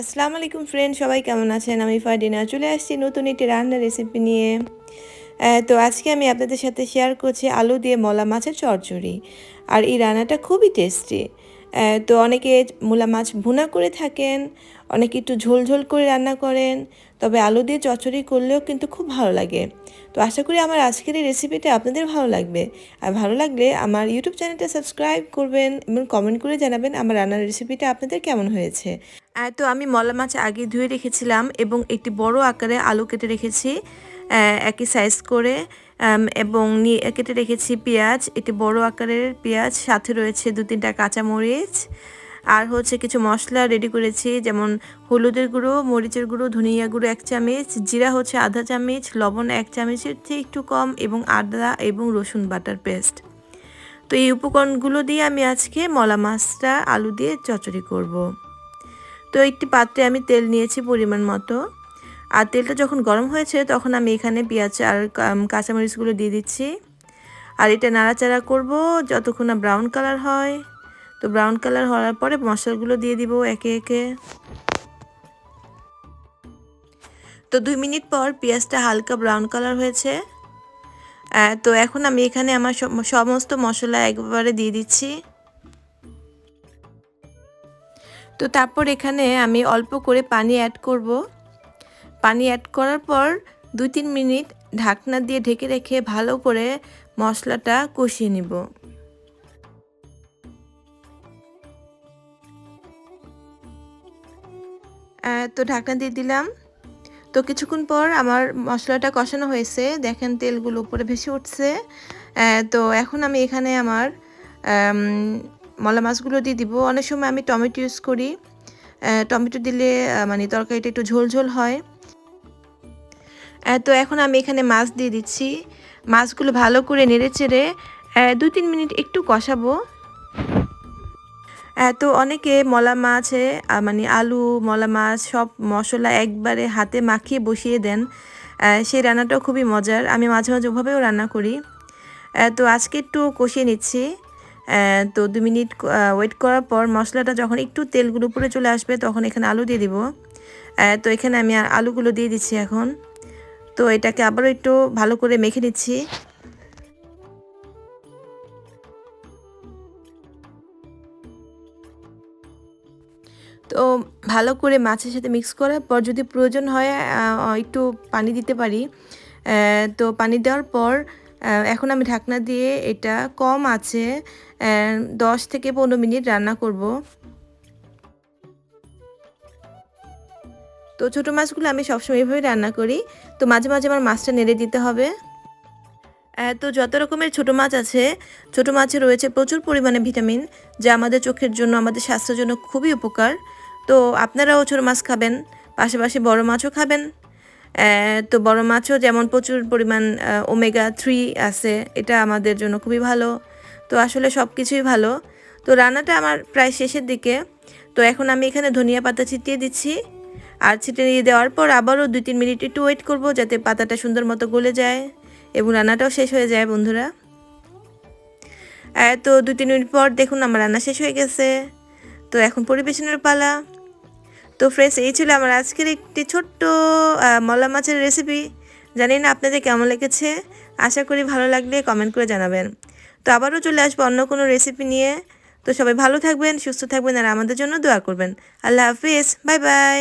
আসসালামু আলাইকুম ফ্রেন্ড সবাই কেমন আছেন? আমি ফারদিনা, চলে আসছি নতুন একটি রান্নার রেসিপি নিয়ে। তো আজকে আমি আপনাদের সাথে শেয়ার করছি আলু দিয়ে মলা মাছের চচ্চড়ি। আর এই রান্নাটা খুবই টেস্টি তো অনেকে মূলা মাছ ভুনা করে থাকেন, অনেকে একটু ঝোল ঝোল করে রান্না করেন, তবে আলু দিয়ে চচ্চড়ি করলেও কিন্তু খুব ভালো লাগে। তো আশা করি আমার আজকের এই রেসিপিটা আপনাদের ভালো লাগবে। আর ভালো লাগলে আমার ইউটিউব চ্যানেলটা সাবস্ক্রাইব করবেন এবং কমেন্ট করে জানাবেন আমার রান্নার রেসিপিটা আপনাদের কেমন হয়েছে। তো আমি মলা মাছ আগে ধুয়ে রেখেছিলাম এবং একটি বড় আকারে আলু কেটে রেখেছি একই সাইজ করে এবং নিয়ে কেটে রেখেছি পেঁয়াজ, একটি বড় আকারের পেঁয়াজ, সাথে রয়েছে দু তিনটা কাঁচামরিচ, আর হচ্ছে কিছু মশলা রেডি করেছি, যেমন হলুদের গুঁড়ো, মরিচের গুঁড়ো, ধনিয়া গুঁড়ো এক চামচ, জিরা হচ্ছে আধা চামচ, লবণ এক চামচের চেয়ে একটু কম, এবং আদা এবং রসুন বাটার পেস্ট তো এই উপকরণগুলো দিয়ে আমি আজকে মলা মাছটা আলু দিয়ে চচড়ি করব। তো একটি পাত্রে আমি তেল নিয়েছি পরিমাণ মতো। আর তেলটা যখন গরম হয়েছে, তখন আমি এখানে পেঁয়াজ আর কাঁচামরিচগুলো দিয়ে দিচ্ছি। আর এটা নাড়াচাড়া করব যতক্ষণ না ব্রাউন কালার হয়। তো ব্রাউন কালার হওয়ার পরে মশলাগুলো দিয়ে দিব একে একে। তো দুই মিনিট পর পেঁয়াজটা হালকা ব্রাউন কালার হয়েছে। তো এখন আমি এখানে আমার সম- সমস্ত মশলা একবারে দিয়ে দিচ্ছি। তো তারপর এখানে আমি অল্প করে পানি অ্যাড করব। পানি অ্যাড করার পর দুই তিন মিনিট ঢাকনা দিয়ে ঢেকে রেখে ভালো করে মশলাটা কষিয়ে নিব। তো ঢাকনা দিয়ে দিলাম। তো কিছুক্ষণ পর আমার মশলাটা কষানো হয়েছে। দেখেন তেলগুলো উপরে ভেসে উঠছে। তো এখন আমি এখানে আমার আম, মলা মাছগুলো দিয়ে দিব। অনেক সময় আমি টমেটো ইউজ করি। টমেটো দিলে মানে তরকারিটা একটু ঝোল ঝোল হয়। তো এখন আমি এখানে মাছ দিয়ে দিচ্ছি। মাছগুলো ভালো করে নেড়ে চেড়ে দু তিন মিনিট একটু কষাবো। তো অনেকে মলা মাছে মানে আলু, মলা মাছ, সব মশলা একবারে হাতে মাখিয়ে বসিয়ে দেন। সেই রান্নাটাও খুবই মজার। আমি মাঝে মাঝে ওভাবেও রান্না করি। তো আজকে একটু কষিয়ে নিচ্ছি। তো দু মিনিট ওয়েট করার পর মশলাটা যখন একটু তেলগুলো উপরে চলে আসবে, তখন এখানে আলু দিয়ে দিব। তো এখানে আমি আলুগুলো দিয়ে দিচ্ছি এখন। তো এটাকে আবারও একটু ভালো করে মেখে নিচ্ছি। তো ভালো করে মাছের সাথে মিক্স করার পর যদি প্রয়োজন হয় একটু পানি দিতে পারি। তো পানি দেওয়ার পর এখন আমি ঢাকনা দিয়ে এটা কম আছে দশ থেকে পনেরো মিনিট রান্না করব। তো ছোটো মাছগুলো আমি সবসময় এভাবে রান্না করি। তো মাঝে মাঝে আমার মাছটা নেড়ে দিতে হবে। তো যত রকমের ছোটো মাছ আছে, ছোটো মাছে রয়েছে প্রচুর পরিমাণে ভিটামিন, যা আমাদের চোখের জন্য, আমাদের স্বাস্থ্যের জন্য খুবই উপকার। তো আপনারাও ছোটো মাছ খাবেন, পাশাপাশি বড় মাছও খাবেন। তো বড় মাছও যেমন প্রচুর পরিমাণ ওমেগা থ্রি আছে, এটা আমাদের জন্য খুবই ভালো। তো আসলে সব কিছুই ভালো। তো রান্নাটা আমার প্রায় শেষের দিকে। তো এখন আমি এখানে ধনিয়া পাতা ছিটিয়ে দিচ্ছি। আর ছিটিয়ে দেওয়ার পর আবারও দুই তিন মিনিট একটু ওয়েট করব যাতে পাতাটা সুন্দর মতো গলে যায় এবং রান্নাটাও শেষ হয়ে যায় বন্ধুরা। তো দুই তিন মিনিট পর দেখুন আমার রান্না শেষ হয়ে গেছে। তো এখন পরিবেশনের পালা। তো ফ্রেন্ডস এই ছিল আমার আজকের একটি ছোট্ট মলা মাছের রেসিপি জানি না আপনাদের কেমন লেগেছে। আশা করি ভালো লাগলে কমেন্ট করে জানাবেন। তো আবারও চলে আসব অন্য কোনো রেসিপি নিয়ে। তো সবাই ভালো থাকবেন, সুস্থ থাকবেন, আর আমাদের জন্য দোয়া করবেন। আল্লাহ হাফিজ বাই বাই